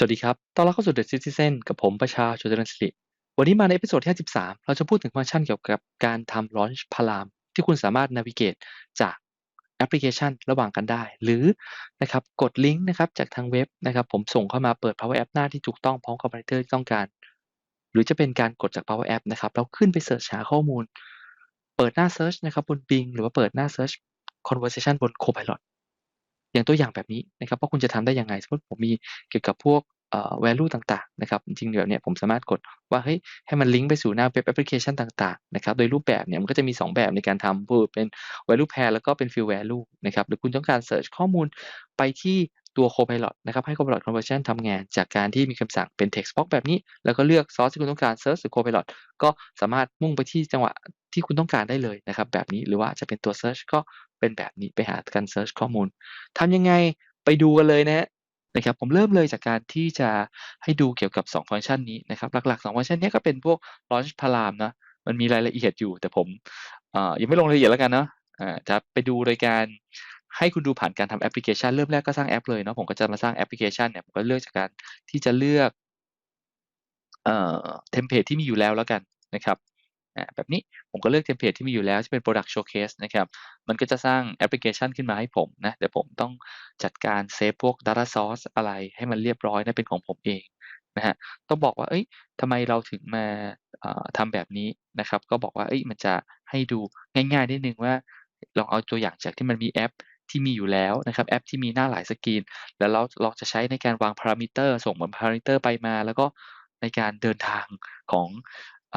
สวัสดีครับ ต้อนรับเข้าสู่ The Citizen กับผมประชาชนเจริญสิริ วันนี้มาในเอพิโซดที่53 เราจะพูดถึงฟังก์ชันเกี่ยวกับการทำ Launch Param ที่คุณสามารถ navigate จากแอปพลิเคชันระหว่างกันได้ หรือนะครับกดลิงก์นะครับจากทางเว็บนะครับ ผมส่งเข้ามาเปิด Power App หน้าที่ถูกต้องพร้อมกับ Writer ที่ต้องการ หรือจะเป็นการกดจาก Power App นะครับแล้วขึ้นไปเสิร์ชหาข้อมูล เปิดหน้า Search นะครับบน Bing หรือว่าเปิดหน้า Search Conversation บน Copilot อย่างตัวอย่างแบบนี้นะครับว่าคุณจะทำได้ยังไงสมมติผมมีเกี่ยวกับพวก value ต่างๆนะครับจริงๆแบบเนี้ยผมสามารถกดว่าเฮ้ยให้มันลิงก์ไปสู่หน้าเว็บแอปพลิเคชันต่างๆนะครับโดยรูปแบบเนี่ยมันก็จะมี 2 แบบในการทำคือเป็น value pair แล้วก็เป็น field value นะครับหรือคุณต้องการ search ข้อมูลไปที่ ตัว Copilot นะครับให้ Copilot Conversion ทำงานจากการที่มีคำสั่งเป็น text box แบบนี้ แล้วก็เลือก source ที่คุณต้องการ search หรือ Copilot ก็สามารถมุ่งไปที่จังหวะที่คุณต้องการได้เลยนะครับแบบนี้หรือว่าจะเป็นตัว search ก็เป็นแบบนี้ไปหาการ search ข้อมูลทำยังไงไปดูกันเลยนะนะครับผมเริ่มเลยจากการที่จะให้ดูเกี่ยวกับ 2 ฟังก์ชันนี้นะครับหลักๆ 2 ฟังก์ชันนี้ก็เป็นพวก launch param นะมันมีรายละเอียดอยู่แต่ผมยังไม่ลงรายละเอียดแล้วกันเนาะอ่าจะไปดูโดยการ ให้คุณดูผ่านการทำแอปพลิเคชันเริ่มแรกก็สร้างแอปเลยเนาะผมก็จะมาสร้างแอปพลิเคชันเนี่ยผมก็เลือกจากการที่จะเลือกเอ่อเทมเพลตที่มีอยู่แล้วแล้วกันนะครับอ่าแบบนี้ผมก็เลือกเทมเพลตที่มีอยู่แล้วที่เป็น product showcase นะครับ มันก็จะสร้างแอปพลิเคชันขึ้นมาให้ผมนะ เดี๋ยวผมต้องจัดการเซฟพวก Data Source อะไรให้มันเรียบร้อยนะเป็นของผมเองนะฮะ ต้องบอกว่า เอ้ยทำไมเราถึงมาทำแบบนี้นะครับ ก็บอกว่า เอ้ย มันจะให้ดูง่ายๆนิดนึงว่า ลองเอาตัวอย่างจากที่มันมีแอป ที่มีอยู่แล้วนะครับแอปที่มีหน้าหลายสกรีน แล้วเราเราจะใช้ในการวางพารามิเตอร์ส่งเหมือนพารามิเตอร์ไปมา แล้วก็ในการเดินทางของอ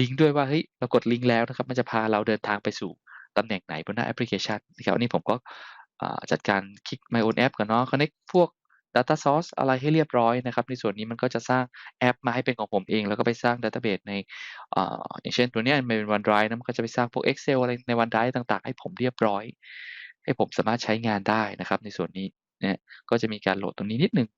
ลิงก์ด้วยว่าเฮ้ยเรากดลิงก์แล้วนะครับมันจะพาเราเดินทางไปสู่ตำแหน่งไหนบนหน้าแอปพลิเคชันนะครับอันนี้ผมก็จัดการคลิก My Own App ก่อนเนาะ connect พวก Data Source อะไรให้เรียบร้อยนะครับ ในส่วนนี้มันก็จะสร้างแอปมาให้เป็นของผมเอง แล้วก็ไปสร้าง Database ในออย่างเช่นตัวนี้มันเป็น OneDrive นะมันก็จะไปสร้างพวก Excel อะไรใน OneDrive ต่างๆ ให้ผมเรียบร้อย ให้ผมสามารถใช้งานได้นะครับ ในส่วนนี้นะก็จะมีการโหลดตรงนี้นิดหนึ่ง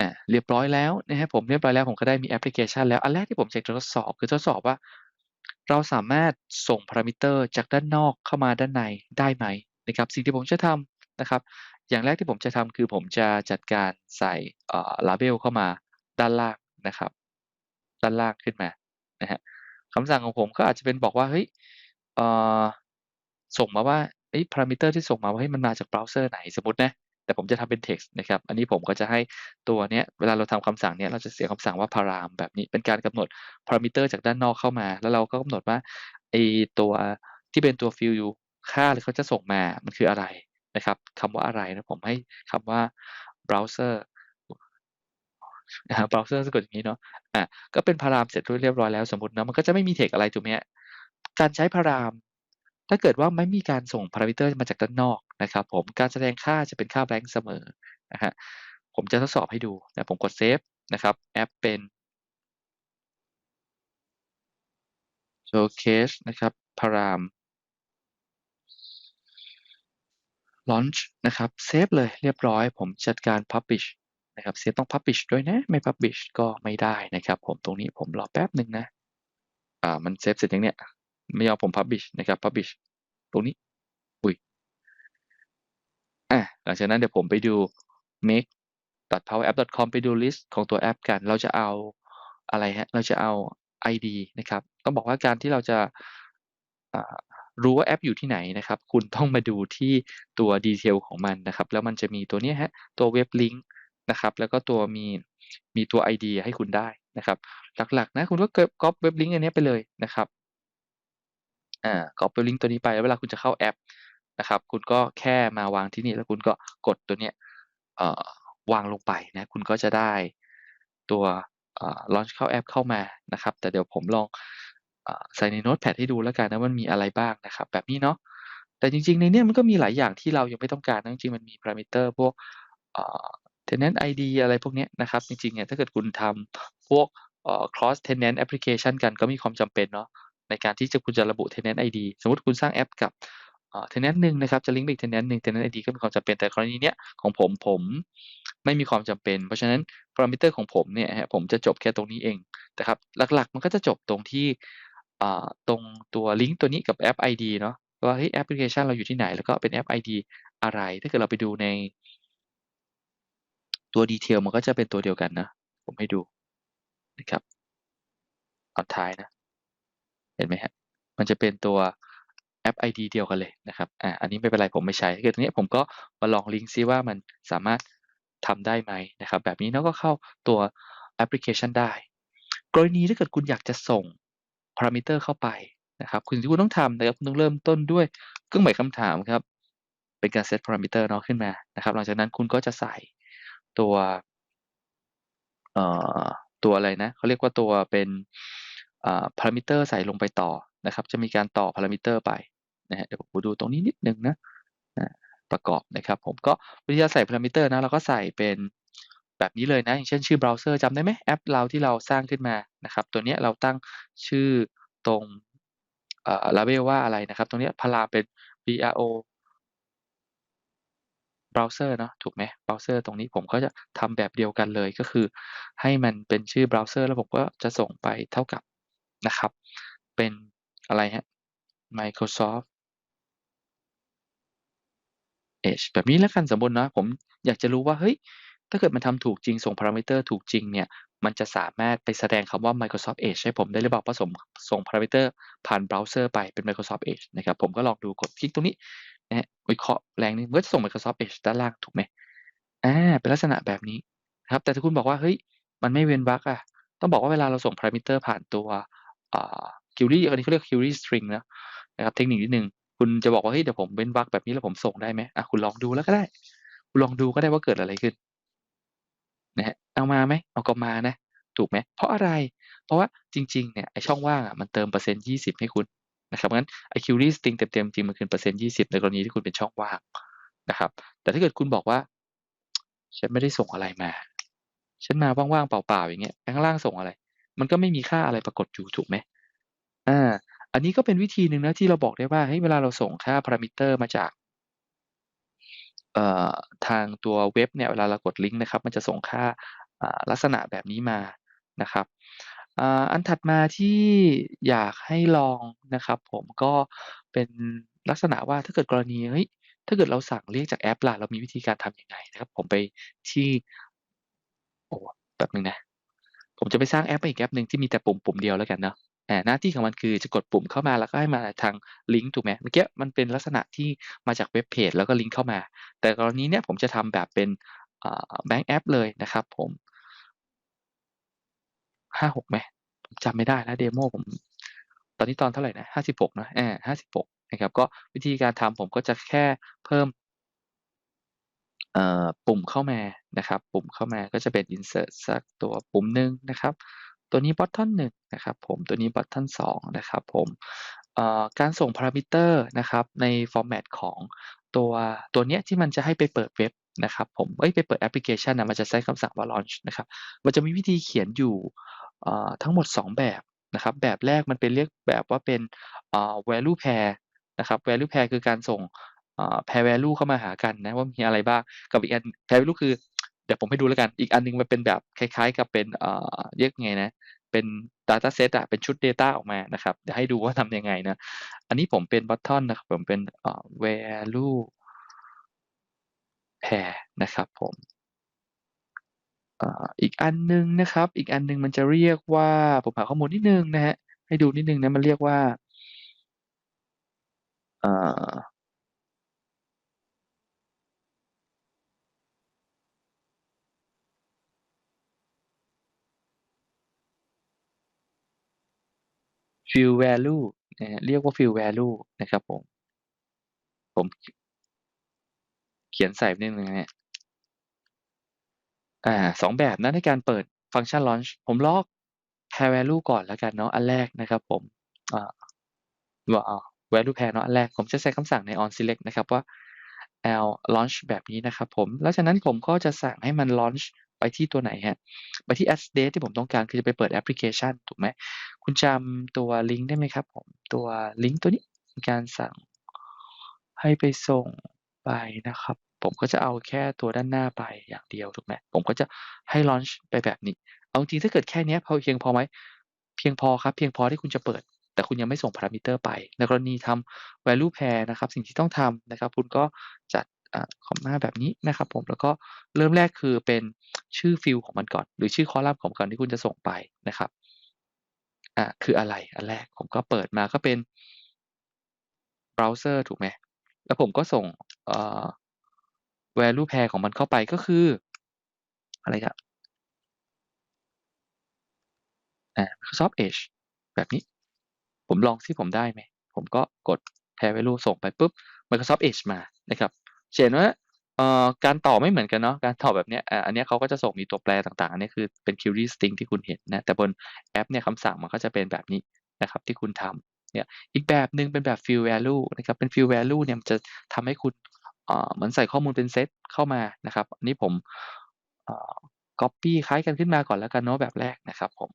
อ่าเรียบร้อยแล้วนะครับผมเรียบร้อยแล้วผมก็ได้มีแอปพลิเคชันแล้วอันแรกที่ผมจะทดสอบคือทดสอบว่า เราสามารถส่งพารามิเตอร์จากด้านนอกเข้ามาด้านในได้ไหมนะครับ สิ่งที่ผมจะทำนะครับ อย่างแรกที่ผมจะทำคือผมจะจัดการใส่เอ่อ label เข้ามาด้านล่างนะครับ ด้านล่างขึ้นมานะฮะคำสั่งของผมก็อาจจะเป็นบอกว่าเฮ้ยเอ่อส่งมาว่า เฮ้พารามิเตอร์ที่ส่งมาว่าเฮ้มันมาจากเบราว์เซอร์ไหนสมมตินะแต่ผมจะทำเป็น text นะครับ อันนี้ผมก็จะให้ตัวเนี้ย เวลาเราทำคำสั่งเนี้ย เราจะเสียคำสั่งว่า param แบบนี้ เป็นการกำหนดพารามิเตอร์จากด้านนอกเข้ามา แล้วเราก็กำหนดว่าไอตัวที่เป็นตัว field ค่าที่เขาจะส่งมา มันคืออะไรนะครับคำว่าอะไรนะ ผมให้คำว่า browser นะครับ browser สะกดอย่างนี้เนาะ อะ ก็เป็นพารามเสร็จเรียบร้อยแล้วสมมตินะมันก็จะไม่มี text อะไรถูกไหมการใช้พาราม ถ้าเกิดว่าไม่มีการส่งพารามิเตอร์มาจากด้านนอกนะครับ ผมการแสดงค่าจะเป็นค่า blank เสมอนะฮะผมจะทดสอบให้ดูนะผมกดเซฟนะครับแอปเป็น showcase นะครับพาราม launch นะครับเซฟเลยเรียบร้อยผมจัดการ publish นะครับเซฟต้อง publish ด้วยนะ ไม่ publish ก็ไม่ได้นะครับ ผมตรงนี้ผมรอแป๊บหนึ่งนะอ่ามันเซฟเสร็จยังเนี่ย ไม่ยอมผม publish นะครับ publish ตรงนี้ อุ้ยอะหลังจากนั้นเดี๋ยวผมไปดู make .powerapp.com ไปดู list ของตัวแอปกัน เราจะเอาอะไรฮะ เราจะเอา ID นะครับ ต้องบอกว่าการที่เราจะรู้ว่าแอปอยู่ที่ไหนนะครับ คุณต้องมาดูที่ตัวดีเทลของมันนะครับ แล้วมันจะมีตัวนี้ฮะ ตัวเว็บลิงก์นะครับ แล้วก็ตัวมีมีตัว ID ให้คุณได้นะครับ หลักๆนะคุณก็ก๊อปเว็บลิงก์อันนี้ไปเลยนะครับ อ่าก๊อปเว็บลิงก์ตัวนี้ไปแล้วเวลาคุณจะเข้าแอปนะครับ คุณก็แค่มาวางที่นี่แล้วคุณก็กดตัวเนี้ยเอ่อวางลงไปนะคุณก็จะได้ตัวเอ่อ launch เข้าแอปเข้ามานะครับ แต่เดี๋ยวผมลองอใส่ในโน้ตแพดให้ดูแล้วกันนะมันมีอะไรบ้างนะครับ แบบนี้เนาะแต่จริงๆ ในเนี้ยมันก็มีหลายอย่างที่เรายังไม่ต้องการนะจริงๆมันมีพารามิเตอร์พวกเอ่อ tenant ID อะไรพวกเนี้ยนะครับ จริงๆเนี่ยถ้าเกิดคุณทำพวกเอ่อ cross tenant application กันก็มีความจำเป็นเนาะ ในการที่จะคุณจะระบุ tenant ID สมมติคุณสร้างแอปกับเอ่อ tenant หนึ่งนะครับจะลิงก์ไปอีก tenant หนึ่ง tenant ID ก็มีความจำเป็นแต่กรณีเนี้ยของผมผมไม่มีความจำเป็น เพราะฉะนั้น parameter ของผมเนี่ยฮะผมจะจบแค่ตรงนี้เองนะครับหลักๆ มันก็จะจบตรงที่ตรงตัวลิงก์ตัวนี้กับแอป ID เนาะว่าเฮ้ยแอปพลิเคชันเราอยู่ที่ไหน แล้วก็เป็นแอป ID อะไร ถ้าเกิดเราไปดูใน ตัว detail มันก็จะเป็นตัวเดียวกันนะ ผมให้ดูนะครับตอนท้ายนะ เห็นไหมฮะมันจะเป็นตัวแอป ID เดียวกันเลยนะครับอ่าอันนี้ไม่เป็นไรผมไม่ใช้คือตรงนี้ผมก็มาลองลิงก์ซิว่ามันสามารถทำได้ไหมนะครับ แบบนี้แล้วก็เข้าตัวแอปพลิเคชันได้ กรณีถ้าเกิดคุณอยากจะส่งพารามิเตอร์เข้าไปนะครับคุณที่คุณต้องทำนะครับคุณต้องเริ่มต้นด้วยเครื่องหมายคำถามครับเป็นการเซตพารามิเตอร์เนาะขึ้นมานะครับ หลังจากนั้นคุณก็จะใส่ตัวเอ่อตัวอะไรนะเขาเรียกว่าตัวเป็น พารามิเตอร์ใส่ลงไปต่อนะครับ จะมีการต่อพารามิเตอร์ไปนะฮะเดี๋ยวผมดูตรงนี้นิดนึงนะประกอบนะครับ ผมก็วิธีใส่พารามิเตอร์นะเราก็ใส่เป็นแบบนี้เลยนะ อย่างเช่นชื่อเบราว์เซอร์จำได้ไหมแอปเราที่เราสร้างขึ้นมานะครับ ตัวนี้เราตั้งชื่อตรงลาเบลว่าอะไรนะครับ ตรงนี้พารามเป็น bro เบราว์เซอร์เนาะถูกไหมเบราว์เซอร์ตรงนี้ผมก็จะทำแบบเดียวกันเลยก็คือ ให้มันเป็นชื่อเบราว์เซอร์แล้วผมก็จะส่งไปเท่ากับ นะครับ เป็นอะไรฮะ Microsoft Edge แบบนี้แล้วกันสมมตินะผมอยากจะรู้ว่าเฮ้ยถ้าเกิดมันทำถูกจริงส่งพารามิเตอร์ถูกจริงเนี่ยมันจะสามารถไปแสดงคำว่า Microsoft Edge ให้ผมได้หรือเปล่าผสมส่งพารามิเตอร์ผ่านเบราว์เซอร์ไปเป็น Microsoft Edge นะครับ ผมก็ลองดูกดคลิกตรงนี้นะฮะวิเคราะห์แรงนึงก็จะส่ง Microsoft Edge ด้านล่างถูกไหมอ่าเป็นลักษณะแบบนี้ครับ แต่ถ้าคุณบอกว่าเฮ้ยมันไม่เว้นวรรคอะต้องบอกว่าเวลาเราส่งพารามิเตอร์ผ่านตัว อ่า query อันนี้เขาเรียก query string นะนะครับเทคนิคนิดนึงคุณจะบอกว่าเฮ้ยเดี๋ยวผมเว้นวรรคแบบนี้แล้วผมส่งได้ไหมอะคุณลองดูแล้วก็ได้ คุณลองดูก็ได้ว่าเกิดอะไรขึ้นนะฮะเอามาไหมเอาก็มานะ ถูกไหมเพราะอะไร เพราะว่าจริงๆเนี่ยไอช่องว่างอะมันเติมเปอร์เซ็นต์ยี่สิบให้คุณนะครับงั้นไอ query string เต็มๆจริงมันคือเปอร์เซ็นต์ยี่สิบในกรณีที่คุณเป็นช่องว่างนะครับ แต่ถ้าเกิดคุณบอกว่า ฉันไม่ได้ส่งอะไรมา ฉันมาว่างๆเปล่าๆอย่างเงี้ยข้างล่างส่งอะไร มันก็ไม่มีค่าอะไรปรากฏอยู่ถูกไหมอ่า อันนี้ก็เป็นวิธีหนึ่งนะที่เราบอกได้ว่าเฮ้ยเวลาเราส่งค่าพารามิเตอร์มาจากเอ่อทางตัวเว็บเนี่ยเวลาเรากดลิงก์นะครับ มันจะส่งค่าลักษณะแบบนี้มานะครับอันถัดมาที่อยากให้ลองนะครับ ผมก็เป็นลักษณะว่าถ้าเกิดกรณีเฮ้ยถ้าเกิดเราสั่งเรียกจากแอปล่ะเรามีวิธีการทำยังไงนะครับ ผมไปที่โอ้แบบนึงนะ ผมจะไปสร้างแอปอีกแอปหนึ่งที่มีแต่ปุ่มปุ่มเดียวแล้วกันเนาะหน้าที่ของมันคือจะกดปุ่มเข้ามาแล้วก็ให้มาทางลิงก์ถูกไหมเมื่อกี้มันเป็นลักษณะที่มาจากเว็บเพจแล้วก็ลิงก์เข้ามา แต่กรณีเนี้ยผมจะทำแบบเป็นแบงก์แอปเลยนะครับผมห้าหกไหมผมจำไม่ได้แล้วเดโมผม ตอนนี้ตอนเท่าไหร่นะห้าสิบหกนะอ่าห้าสิบหกนะครับก็วิธีการทำผมก็จะแค่เพิ่ม ปุ่มเข้ามานะครับ ปุ่มเข้ามาก็จะเป็น insert สักตัวปุ่มหนึ่งนะครับ ตัวนี้ button 1นะครับ ผมตัวนี้ button 2นะครับผมการส่งพารามิเตอร์นะครับในฟอร์แมตของตัวตัวเนี้ยที่มันจะให้ไปเปิดเว็บนะครับ ผมเอ้ยไปเปิดแอปพลิเคชันนะมันจะใช้คำสั่งว่า launch นะครับ มันจะมีวิธีเขียนอยู่ทั้งหมด 2 แบบนะครับ แบบแรกมันเป็นเรียกแบบว่าเป็น value pair นะครับ value pair คือการส่ง pair value เข้ามาหากันนะว่ามีอะไรบ้างกับอีกอัน pair value คือเดี๋ยวผมให้ดูแล้วกันอีกอันนึงมันเป็นแบบคล้าย ๆ กับเป็นเอ่อเรียกไงนะเป็น Data Set อะเป็นชุด Data ออกมานะครับเดี๋ยวให้ดูว่าทำยังไงนะ อันนี้ผมเป็น button นะครับ ผมเป็นเอ่อ value pair นะครับผมอีกอันนึงนะครับ อีกอันนึงมันจะเรียกว่า ผมหาข้อมูลนิดนึงนะฮะให้ดูนิดนึงนะมันเรียกว่า fill value นะฮะเรียกว่า fill value นะครับผม ผมเขียนใส่นิดนึงนะอ่าสองแบบนะในการเปิดฟังก์ชัน launch ผมลอก pair value ก่อนแล้วกันเนาะอันแรกนะครับผมอ่าว่า value pair เนาะอันแรก ผมจะใช้คำสั่งใน on select นะครับว่า l launch แบบนี้นะครับผม แล้วจากนั้นผมก็จะสั่งให้มัน launch ไปที่ตัวไหนฮะ ไปที่ add date ที่ผมต้องการคือจะไปเปิดแอปพลิเคชันถูกไหม คุณจำตัวลิงก์ได้ไหมครับผมตัวลิงก์ตัวนี้การสั่งให้ไปส่งไปนะครับ ผมก็จะเอาแค่ตัวด้านหน้าไปอย่างเดียวถูกไหมผมก็จะให้ launch ไปแบบนี้ เอาจริงถ้าเกิดแค่นี้พอเพียงพอไหมเพียงพอครับ เพียงพอที่คุณจะเปิด แต่คุณยังไม่ส่งพารามิเตอร์ไป ในกรณีทำ value pair นะครับ สิ่งที่ต้องทำนะครับ คุณก็จัด คอมมาแบบนี้นะครับผมแล้วก็เริ่มแรกคือเป็นชื่อฟิลของมันก่อน หรือชื่อคอลัมน์ของมันก่อนที่คุณจะส่งไปนะครับอ่าคืออะไรอันแรกผมก็เปิดมาก็เป็นเบราว์เซอร์ถูกไหมแล้วผมก็ส่งเอ่อ value pair ของมันเข้าไปก็คือ อะไรครับอ่า Microsoft Edge แบบนี้ ผมลองซิผมได้ไหม ผมก็กด pair value ส่งไปปุ๊บ Microsoft Edge มานะครับ เห็นว่าเอ่อการต่อไม่เหมือนกันเนาะการต่อแบบเนี้ยอันนี้เขาก็จะส่งมีตัวแปรต่างๆอันนี้คือเป็น query string ที่คุณเห็นนะแต่บนแอปเนี่ยคำสั่งมันก็จะเป็นแบบนี้นะครับที่คุณทำเนี่ยอีกแบบหนึ่งเป็นแบบ field value นะครับเป็น field value เนี่ยมันจะทำให้คุณเหมือนใส่ข้อมูลเป็นเซตเข้ามานะครับอันนี้ผมเอ่อ copy คล้ายกันขึ้นมาก่อนแล้วกันเนาะแบบแรกนะครับผม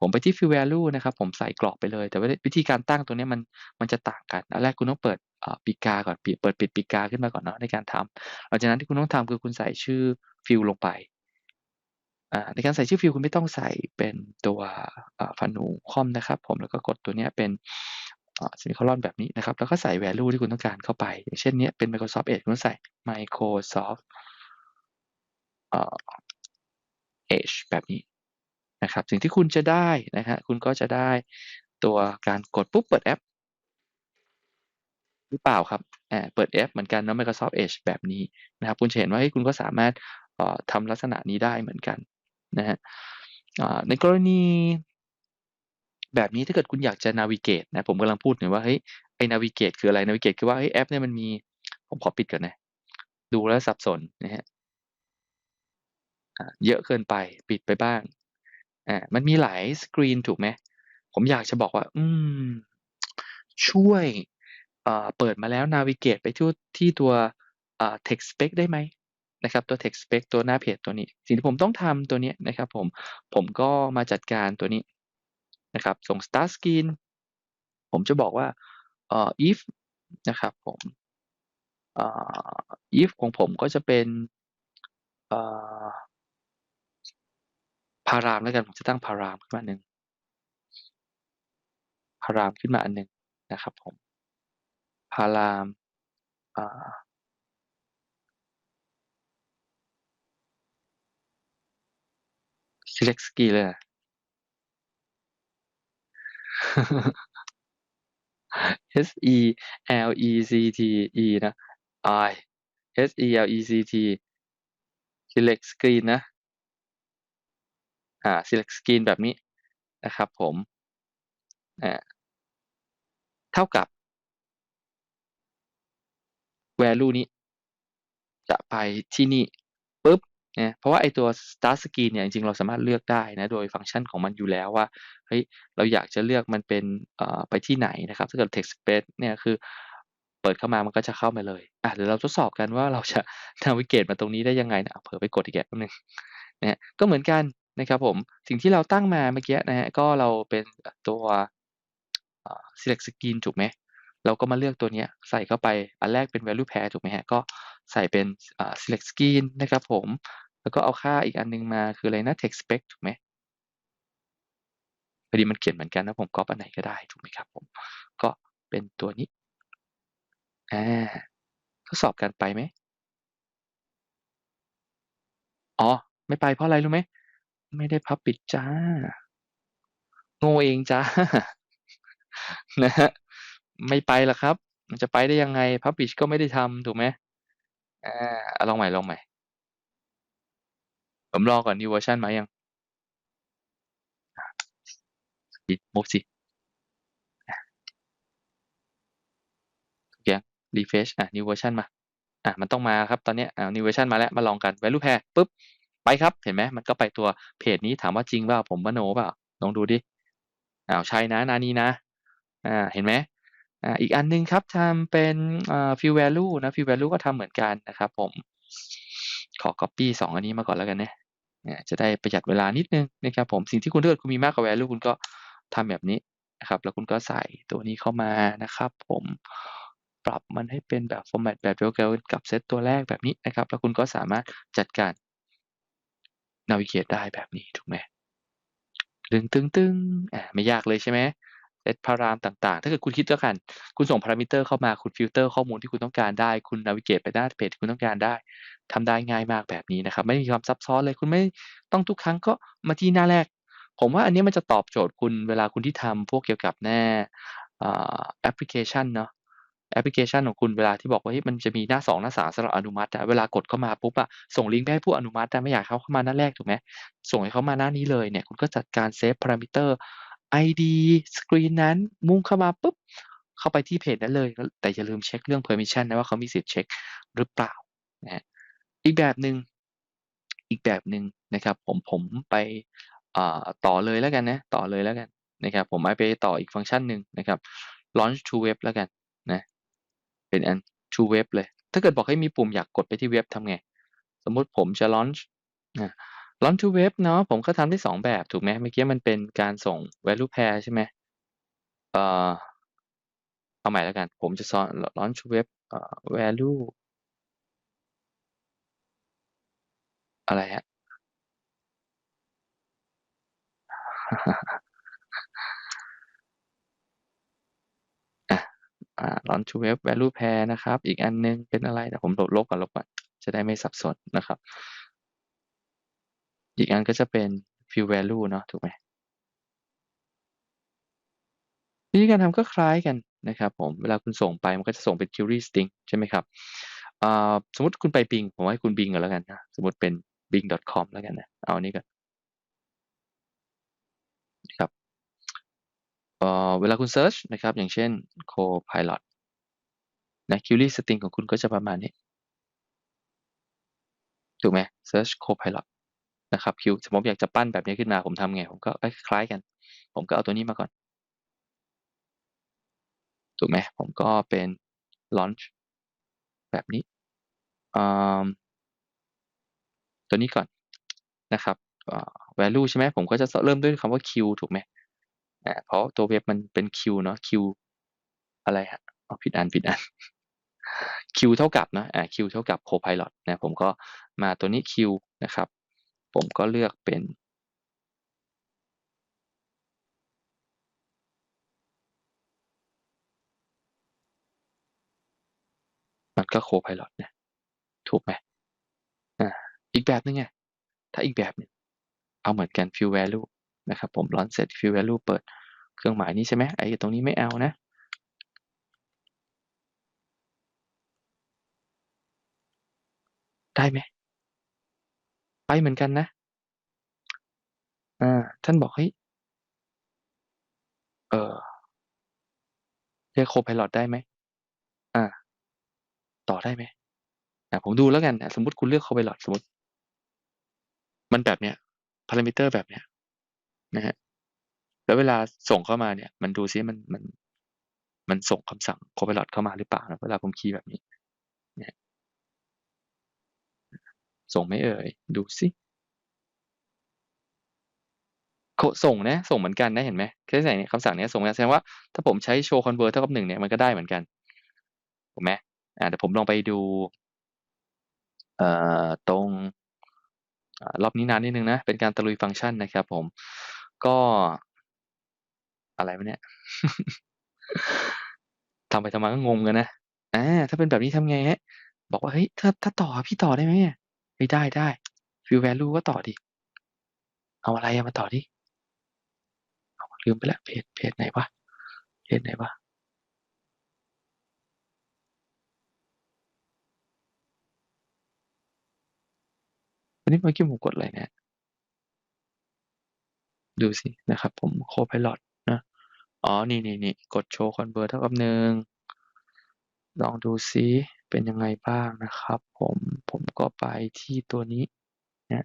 ผมไปที่ field value นะครับ ผมใส่กรอกไปเลย แต่ว่าวิธีการตั้งตัวนี้มันมันจะต่างกันอันแรกคุณต้องเปิด ปีกาก่อนเปิดปิดปีกาขึ้นมาก่อนเนาะในการทำหลังจากนั้นที่คุณต้องทำคือคุณใส่ชื่อฟิลลงไปในการใส่ชื่อฟิลคุณไม่ต้องใส่เป็นตัวฟันหนูคอมนะครับผมแล้วก็กดตัวนี้เป็นอ่า semicolon แบบนี้นะครับ แล้วก็ใส่ value ที่คุณต้องการเข้าไป อย่างเช่นนี้เป็น Microsoft Edge คุณใส่ Microsoft Edge แบบนี้นะครับ สิ่งที่คุณจะได้นะฮะคุณก็จะได้ตัวการกดปุ๊บเปิดแอป หรือเปล่าครับอ่าเปิดแอปเหมือนกันเนาะ Microsoft Edge แบบนี้นะครับคุณจะเห็นว่าเฮ้ยคุณก็สามารถทำลักษณะนี้ได้เหมือนกันนะฮะในกรณีแบบนี้ถ้าเกิดคุณอยากจะ navigate นะผมกำลังพูดถึงว่าเฮ้ยไอ้ navigate คืออะไร navigate คือว่าเฮ้ยแอปเนี่ยมันมีผมขอปิดก่อนนะดูแล้วสับสนนะฮะเยอะเกินไปปิดไปบ้างอ่ามันมีหลายสกรีนถูกไหมผมอยากจะบอกว่า อืม ช่วย เปิดมาแล้ว navigate ไปที่ที่ตัว text spec ได้ไหมนะครับตัว text spec ตัวหน้าเพจตัวนี้ สิ่งที่ผมต้องทำตัวนี้นะครับผมผมก็มาจัดการตัวนี้นะครับส่ง start screen ผมจะบอกว่าเอ่อ if นะครับผมเอ่อ if ของผมก็จะเป็นเอ่อพารามแล้วกันผมจะตั้งพารามขึ้นมาหนึ่งพารามขึ้นมาอันหนึ่งนะครับผม พารามซิเล็กสกีเลย S E L E C T E นะ I S E L E C T ซิเล็กสกรีนนะ อ่าซิเล็กสกรีนแบบนี้นะครับผม อ่า เท่ากับ value นี้ จะไปที่นี่ปุ๊บเนี่ยเพราะว่าไอตัว start screen เนี่ยจริงๆเราสามารถเลือกได้นะโดยฟังก์ชันของมันอยู่แล้วว่าเฮ้ยเราอยากจะเลือกมันเป็นไปที่ไหนนะครับถ้าเกิด text space เนี่ยคือเปิดเข้ามามันก็จะเข้ามาเลยอะเดี๋ยวเราทดสอบกันว่าเราจะ navigate มาตรงนี้ได้ยังไงนะเอาเผลอไปกดอีกแป๊บนึงนะก็เหมือนกันนะครับผมสิ่งที่เราตั้งมาเมื่อกี้นะฮะก็เราเป็นตัว select screen ถูกไหม เราก็มาเลือกตัวเนี้ยใส่เข้าไป อันแรกเป็น value pair ถูกไหมฮะ ก็ใส่เป็น select screen นะครับผม แล้วก็เอาค่าอีกอันหนึงมาคืออะไรนะ text spec ถูกไหมพอดีมันเขียนเหมือนกันนะผมก๊อปอันไหนก็ได้ถูกไหมครับผม ก็เป็นตัวนี้ อ่าทดสอบกันไปไหมอ๋อ ไม่ไปเพราะอะไรรู้ไหม ไม่ได้พับปิดจ้า โง่เองจ้า นะฮะ ไม่ไปหรอกครับ มันจะไปได้ยังไง Publish ก็ไม่ได้ทำถูกไหมอ่าลองใหม่ลองใหม่ ผมรอก่อน new version มายังปิดมุฟสิอะยัง refresh อะ new version มา อะมันต้องมาครับตอนนี้อ่า new version มาแล้วมาลองกัน value pair ปุ๊บไปครับ เห็นไหมมันก็ไปตัวเพจนี้ถามว่าจริงเปล่าผมมโนเปล่าลองดูดิอ้าวใช่นะนานี้นะ อ่าเห็นไหม อีกอันหนึงครับทำเป็น field value นะ field value ก็ทำเหมือนกันนะครับผม ขอ copy สองอันนี้มาก่อนแล้วกันนะเนี่ยจะได้ประหยัดเวลานิดนึงนะครับผมสิ่งที่คุณถ้าเกิดคุณมีมากกว่า value คุณก็ทำแบบนี้นะครับ แล้วคุณก็ใส่ตัวนี้เข้ามานะครับ ผมปรับมันให้เป็นแบบ format แบบเดียวกันกับเซตตัวแรกแบบนี้นะครับ แล้วคุณก็สามารถจัดการ navigate ได้แบบนี้ถูกไหมตึงตึงตึงอ่าไม่ยากเลยใช่ไหม พารามต่างๆ ถ้าเกิดคุณคิดแล้วกัน คุณส่งพารามิเตอร์เข้ามาคุณฟิลเตอร์ข้อมูลที่คุณต้องการได้ คุณนาวิเกตไปหน้าเพจที่คุณต้องการได้ทำได้ง่ายมากแบบนี้นะครับ ไม่มีความซับซ้อนเลยคุณไม่ต้องทุกครั้งก็มาที่หน้าแรก ผมว่าอันนี้มันจะตอบโจทย์คุณเวลาคุณที่ทำพวกเกี่ยวกับแน่แอปพลิเคชันเนาะแอปพลิเคชันของคุณเวลาที่บอกว่ามันจะมีหน้า 2 หน้า3สำหรับอนุมัติอะเวลากดเข้ามาปุ๊บอะส่งลิงก์ไปให้ผู้อนุมัติแต่ไม่อยากเขาเข้ามาหน้าแรกถูกไหมส่งให้เขามาหน้านี้เลยเนี่ยคุณก็จัดการเซฟพารามิเตอร์ ID สกรีนนั้นมุ่งเข้ามาปุ๊บเข้าไปที่เพจนั้นเลย แต่อย่าลืมเช็คเรื่อง permission นะว่าเขามีสิทธิ์เช็คหรือเปล่านะอีกแบบหนึ่งอีกแบบหนึ่งนะครับผมผมไปต่อเลยแล้วกันนะต่อเลยแล้วกันนะครับผมไปต่ออีกฟังก์ชันหนึ่งนะครับ launch to web แล้วกันนะเป็นอัน to web เลย ถ้าเกิดบอกให้มีปุ่มอยากกดไปที่เว็บทำไง สมมุติผมจะ launch นะ launch to web เนาะผมก็ทำได้สองแบบถูกไหมเมื่อกี้มันเป็นการส่ง value pair ใช่ไหมเอ่อเอาใหม่แล้วกัน ผมจะสอน launch to web เอ่อ value อะไรฮะอ่า launch to web value pair นะครับ อีกอันนึงเป็นอะไรแต่ผมลบลบก่อนลบก่อนจะได้ไม่สับสนนะครับ อีกอันก็จะเป็น field value เนาะถูกไหมวิธีการทำก็คล้ายกันนะครับผม เวลาคุณส่งไปมันก็จะส่งเป็น query string ใช่ไหมครับสมมติคุณไป Bing ผมให้คุณ Bing ก่อนแล้วกันนะ สมมติเป็น bing.com แล้วกันนะ เอาอันนี้ก่อนครับเวลาคุณ search นะครับ อย่างเช่น copilot นะ query string ของคุณก็จะประมาณนี้ ถูกไหม search copilot นะครับ Q สมมติอยากจะปั้นแบบนี้ขึ้นมาผมทำไง ผมก็คล้ายกัน ผมก็เอาตัวนี้มาก่อน ถูกไหมผมก็เป็น launch แบบนี้ตัวนี้ก่อนนะครับ value ใช่ไหมผมก็จะเริ่มด้วยคำว่า q ถูกไหมเพราะตัวเว็บมันเป็น q เนาะ q อะไรฮะเอผิดอันผิดอัน q เท่ากับนะอ่า q เท่ากับ copilot นะผมก็มาตัวนี้ q นะครับ ผมก็เลือกเป็นมันก็ copilot นะถูกไหมอ่าอีกแบบนึงไงถ้าอีกแบบนึงเอาเหมือนกัน fill value นะครับผมร้อนเสร็จ fill value เปิดเครื่องหมายนี้ใช่ไหมไอ้ตรงนี้ไม่เอานะได้ไหม ไปเหมือนกันนะ อ่า ท่านบอกเฮ้ยเออเรียกโคพาย l o t ได้ไหมอ่า ต่อได้ไหมอ่าผมดูแล้วกันสมมติคุณเลือกโคพาย l o t สมมติ มันแบบเนี้ยพารามิเตอร์แบบเนี้ยนะฮะแล้วเวลาส่งเข้ามาเนี่ย มันดูซิมันมัน มันส่งคำสั่งโคพาย l o t เข้ามาหรือเปล่านะเวลาผมคีย์แบบนี้เนี่ย ส่งไม่เอ่ย ดูซิส่งนะส่งเหมือนกันนะเห็นไหมแค่ใส่คำสั่งนี้ส่งแสดงว่าถ้าผมใช้โชว์คอนเวอร์เท่ากับหนึ่งเนี่ยมันก็ได้เหมือนกันถูกไหมอ่าเดี๋ยวผมลองไปดูเอ่อตรงรอบนี้นานนิดนึงนะ เป็นการตะลุยฟังก์ชันนะครับผมก็อะไรวะเนี่ยทำไปทำมาก็งงกันนะอ่าถ้าเป็นแบบนี้ทำไงฮะบอกว่าเฮ้ยถ้าถ้าต่อพี่ต่อได้ไหม ไม่ได้ได้ฟิวแวลูก็ต่อดิ เอาอะไรมาต่อดิลืมไปแล้วเพจเพจไหนวะเพจไหนวะวันนี้เมื่อกี้ผมกดอะไรเนี่ย ดูสินะครับผมโคพาย l o t นะ อ๋อ นี่นี่นี่กดโชว์คอนเวอร์เท่ากับหนึ่ง ลองดูซิเป็นยังไงบ้างนะครับ ผมผมก็ไปที่ตัวนี้เนี่ย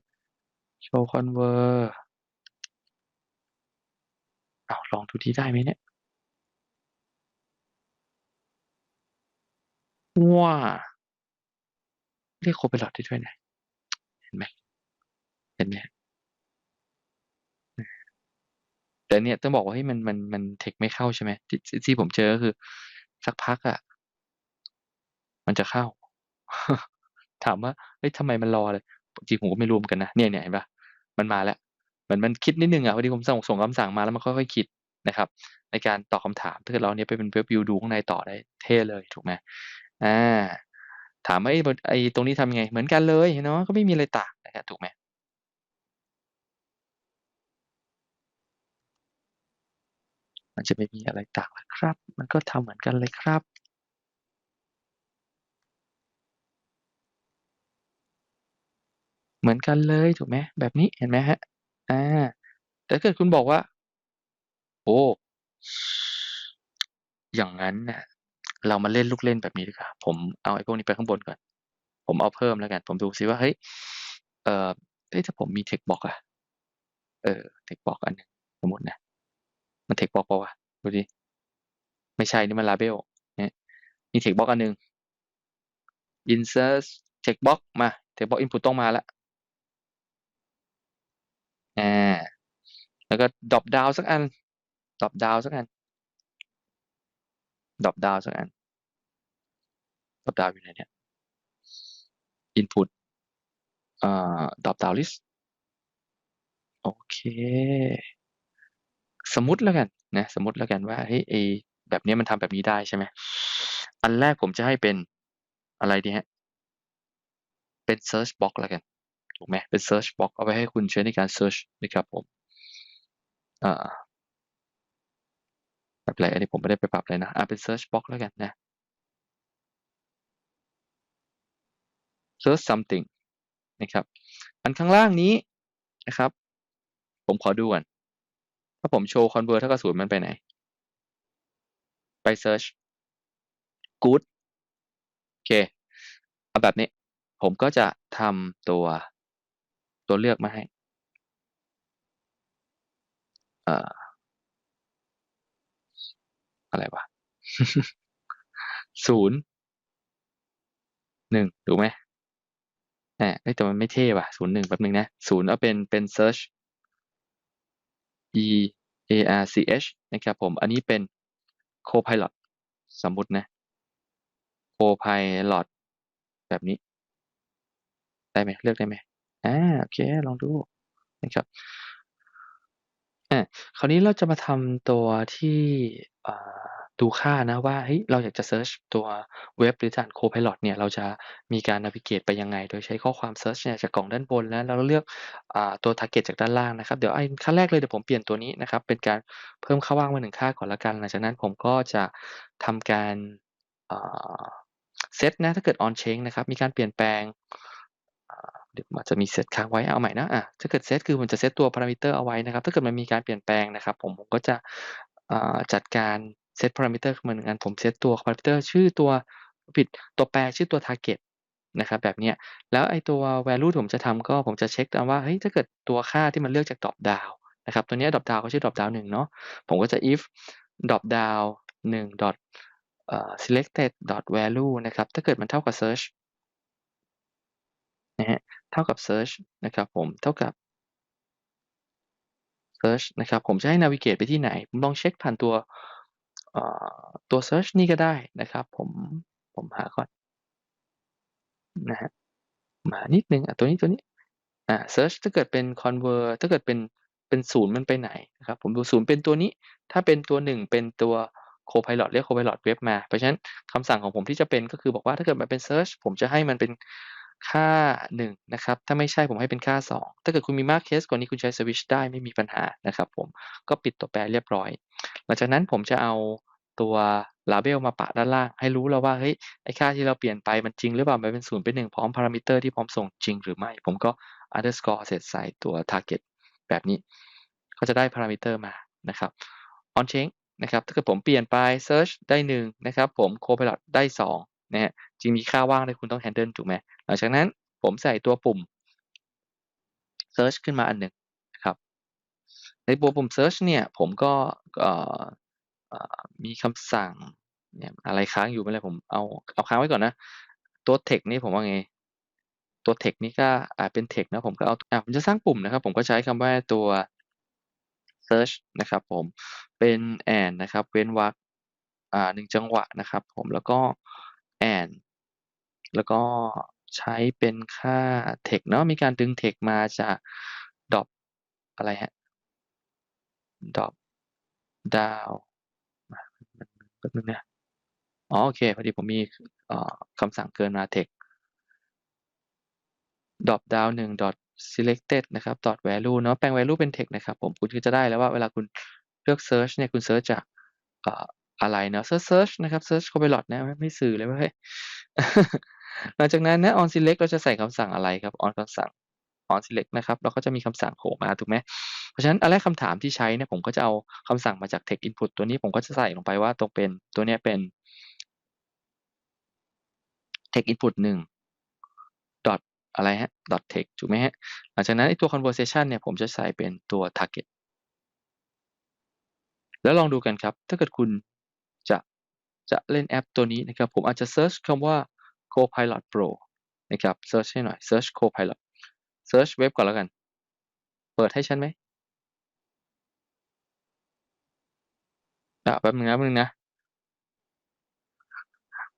โชว์คอนเวอร์เอาลองดูที่ได้ไหมเนี่ยว้าเรียกโคเปลอดได้ด้วยนะเห็นไหมเห็นไหมแต่เนี่ยต้องบอกว่าให้มันมันมันเทคไม่เข้าใช่ไหมที่ที่ผมเจอก็คือ สักพักอะ มันจะเข้า ถามว่าเฮ้ยทำไมมันรอเลยจริงผมก็ไม่รวมกันนะเนี่ยเนี่ยเห็นปะมันมาแล้วเหมือนมันคิดนิดนึงอะพอดีผมส่งส่งคำสั่งมาแล้วมันค่อยๆคิดนะครับ ในการตอบคำถามถ้าเกิดเราเนี่ยไปเป็นเว็บวิวดูข้างในต่อได้เท่เลยถูกไหมอ่าถามว่าไอ้ไอ้ตรงนี้ทำยังไง เหมือนกันเลยเนาะก็ไม่มีอะไรต่างนะครับถูกไหมมันจะไม่มีอะไรต่างหรอกครับ มันก็ทำเหมือนกันเลยครับ เหมือนกันเลยถูกไหมแบบนี้เห็นไหมฮะอ่าแต่เกิดคุณบอกว่า โอ้อย่างนั้นน่ะเรามาเล่นลูกเล่นแบบนี้ดีกว่าผมเอาไอ้พวกนี้ไปข้างบนก่อน ผมเอาเพิ่มแล้วกัน ผมดูซิว่าเฮ้ยเอ่อเฮ้ยถ้าผมมีเทคบอกอะเออเทคบอกอันหนึงสมมตินะมันเทคบอกปะวะดูดิไม่ใช่นี่มันลาเบลเนี่ยมีเทคบอกอันหนึง insert text box มา text box input ต้องมาแล้ว อ่าแล้วก็ drop down สักอัน drop down สักอัน drop down สักอัน drop down อยู่ไหนเนี่ย input อ่า drop down list โอเค สมมติแล้วกันนะสมมติแล้วกันว่าเฮ้ยไอแบบนี้มันทำแบบนี้ได้ใช่ไหมอันแรกผมจะให้เป็นอะไรดีฮะเป็น search box แล้วกัน ถูกไหมเป็น search box เอาไว้ให้คุณใช้ในการ search นะครับผมอ่าแบบไรอันนี้ผมไม่ได้ไปปรับเลยนะอ่าเป็น search box แล้วกันนะ search something นะครับ อันข้างล่างนี้นะครับ ผมขอดูก่อนถ้าผมโชว์ convert เท่ากับศูนย์มันไปไหน ไป search good โอเค เอาแบบนี้ผมก็จะทำตัว ตัวเลือกมาให้อ่ออะไรวะศูนย์หนึ่งถูกไหมอ่าเอ้ยแต่มันไม่เท่ว่ะศูนย์หนึ่งแป๊บนึงนะศูนย์เอาเป็นเป็น search e a r c h นะครับผม อันนี้เป็น copilot สมมุตินะ copilot แบบนี้ ได้ไหมเลือกได้ไหม อ่าโอเค ลองดูนะครับอ่าคราวนี้เราจะมาทำตัวที่อ่าดูค่านะว่าเฮ้ยเราอยากจะเซิร์ชตัวเว็บหรือจาก Copilot เนี่ยเราจะมีการ navigate ไปยังไง โดยใช้ข้อความเซิร์ชเนี่ยจากกล่องด้านบนแล้วเราเลือกอ่าตัว target จากด้านล่างนะครับ เดี๋ยวไอ้ขั้นแรกเลยเดี๋ยวผมเปลี่ยนตัวนี้นะครับ เป็นการเพิ่มค่าว่างมาหนึ่งค่าก่อนละกันหลังจากนั้นผมก็จะทำการอ่าเซตนะถ้าเกิด on change นะครับ มีการเปลี่ยนแปลง เดี๋ยวมันจะมีเซตค้างไว้เอาใหม่นะอะถ้าเกิดเซตคือผมจะเซตตัว parameter เอาไว้นะครับ ถ้าเกิดมันมีการเปลี่ยนแปลงนะครับ ผมผมก็จะจัดการเซต parameter ขึ้นมาหนึ่งอันผมเซตตัว parameter ชื่อตัวผิดตัวแปรชื่อตัว target นะครับแบบนี้แล้วไอตัว value ที่ผมจะทำก็ผมจะเช็คตามว่าเฮ้ยถ้าเกิดตัวค่าที่มันเลือกจาก drop down นะครับตัวนี้ drop down ก็ชื่อ drop down หนึ่งเนาะผมก็จะ if drop down หนึ่ง dot selected dot value นะครับถ้าเกิดมันเท่ากับ search นะฮะเท่ากับ search นะครับผมเท่ากับ search นะครับผมจะให้ navigate ไปที่ไหน ผมลองเช็คผ่านตัวตัว search นี่ก็ได้นะครับ ผมผมหาก่อนนะฮะมานิดนึงอะตัวนี้ตัวนี้อ่า search ถ้าเกิดเป็น convert ถ้าเกิดเป็นเป็นศูนย์มันไปไหนนะครับผมดูศูนย์เป็นตัวนี้ ถ้าเป็นตัวหนึ่งเป็นตัว Copilot เรียก Copilot เว็บมา เพราะฉะนั้นคำสั่งของผมที่จะเป็นก็คือบอกว่าถ้าเกิดมันเป็น search ผมจะให้มันเป็น ค่าหนึ่งนะครับ ถ้าไม่ใช่ผมให้เป็นค่าสองถ้าเกิดคุณมีมากเคสกว่านี้คุณใช้ switch ได้ไม่มีปัญหานะครับผมก็ปิดตัวแปรเรียบร้อย หลังจากนั้นผมจะเอาตัว label มาปะด้านล่าง ให้รู้แล้วว่าเฮ้ยไอ้ค่าที่เราเปลี่ยนไปมันจริงหรือเปล่ามันเป็นศูนย์เป็นหนึ่งพร้อม parameter ที่พร้อมส่งจริงหรือไม่ ผมก็ underscore เสร็จใส่ตัว target แบบนี้ ก็จะได้ parameter มานะครับ on change นะครับถ้าเกิดผมเปลี่ยนไป search ได้หนึ่งนะครับผม copilot ได้สองนะฮะจริงมีค่าว่างเลยคุณต้อง handle ถูกไหม ลังจากนั้นผมใส่ตัวปุ่ม search ขึ้นมาอันหนึ่งนะครับ ในตัวปุ่ม search เนี่ยผมก็มีคำสั่งเนี่ยอะไรค้างอยู่ไม่เป็นไรผมเอาเอาค้างไว้ก่อนนะ ตัว text นี่ผมว่าไง ตัว text นี่ก็อ่าเป็น text นะผมก็เอาอ่าผมจะสร้างปุ่มนะครับ ผมก็ใช้คำว่าตัว search นะครับผมเป็น and นะครับเว้นวรรคอ่าหนึ่งจังหวะนะครับผมแล้วก็ and แล้วก็ ใช้เป็นค่า text เนาะมีการดึง text มาจาก drop อะไรฮะ drop ดาวอะมันแป๊บนึงนะอ๋อโอเคพอดีผมมีคำสั่งเกินมา text drop down หนึ่ง dot selected นะครับ dot value เนาะแปลง value เป็น text นะครับผมคุณก็จะได้แล้วว่าเวลาคุณเลือก search เนี่ยคุณ search จากออะไรเนาะ search search นะครับ search copilot นะไม่สื่อเลยว้ย หลังจากนั้นนะ on select เราจะใส่คำสั่งอะไรครับ on คำสั่ง on select นะครับเราก็จะมีคำสั่งโผล่มาถูกไหมเพราะฉะนั้นอันแรกคำถามที่ใช้เนี่ยผมก็จะเอาคำสั่งมาจาก text input ตัวนี้ผมก็จะใส่ลงไปว่าตรงเป็นตัวนี้เป็น text input หนึ่ง dot อะไรฮะ dot text ถูกไหมฮะหลังจากนั้นไอตัว conversation เนี่ยผมจะใส่เป็นตัว target แล้วลองดูกันครับ ถ้าเกิดคุณจะจะเล่นแอปตัวนี้นะครับ ผมอาจจะ search คำว่า Copilot Pro นะครับ search ให้หน่อย search Copilot search เว็บก่อนแล้วกัน เปิดให้ฉันไหมอะแป๊บนึงนะแป๊บนึงนะ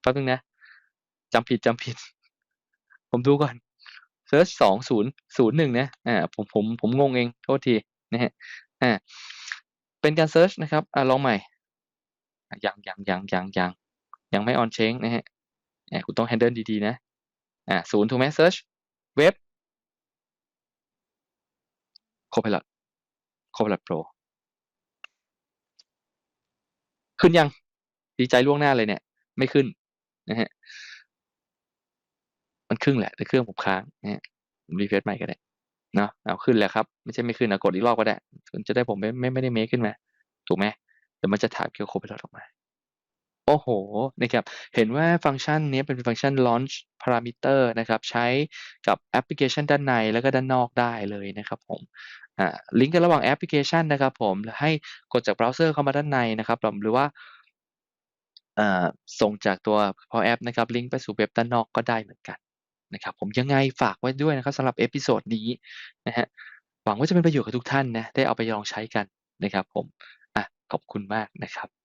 แป๊บนึงนะจำผิดจำผิด ผมดูก่อน search สองศูนย์ศูนย์หนึ่งนะอ่าผมผมผมงงเอง โทษทีนะฮะอ่าเป็นการ search นะครับอ่าลองใหม่อะยังยังยังยังยังยังไม่ on change นะฮะ คุณต้อง handle ดีๆนะอ่าศูนย์ถูกไหม search เว็บ Copilot Copilot Pro ขึ้นยัง ดีใจล่วงหน้าเลยเนี่ย ไม่ขึ้นนะฮะมันครึ่งแหละแต่เครื่องผมค้างนะฮะผมรีเฟรชใหม่ก็ได้เนาะเอาขึ้นแล้วครับ ไม่ใช่ไม่ขึ้นนะกดอีกรอบก็ได้คุณจะได้ผมไม่ไม่ไม่ได้เมคขึ้นมา ถูกไหมเดี๋ยวมันจะถามเกี่ยวกับโคไปลอออกมา โอ้โหนะครับเห็นว่าฟังก์ชันนี้เป็นฟังก์ชัน launch parameter นะครับใช้กับแอปพลิเคชันด้านในแล้วก็ด้านนอกได้เลยนะครับผมลิงก์กันระหว่างแอปพลิเคชันนะครับผมให้กดจากเบราว์เซอร์เข้ามาด้านในนะครับหรือว่าอ่าส่งจากตัวพอแอปนะครับลิงก์ไปสู่เว็บด้านนอกก็ได้เหมือนกันนะครับผมยังไงฝากไว้ด้วยนะครับสำหรับเอพิโซดนี้นะฮะหวังว่าจะเป็นประโยชน์กับทุกท่านนะได้เอาไปลองใช้กันนะครับผมอะขอบคุณมากนะครับ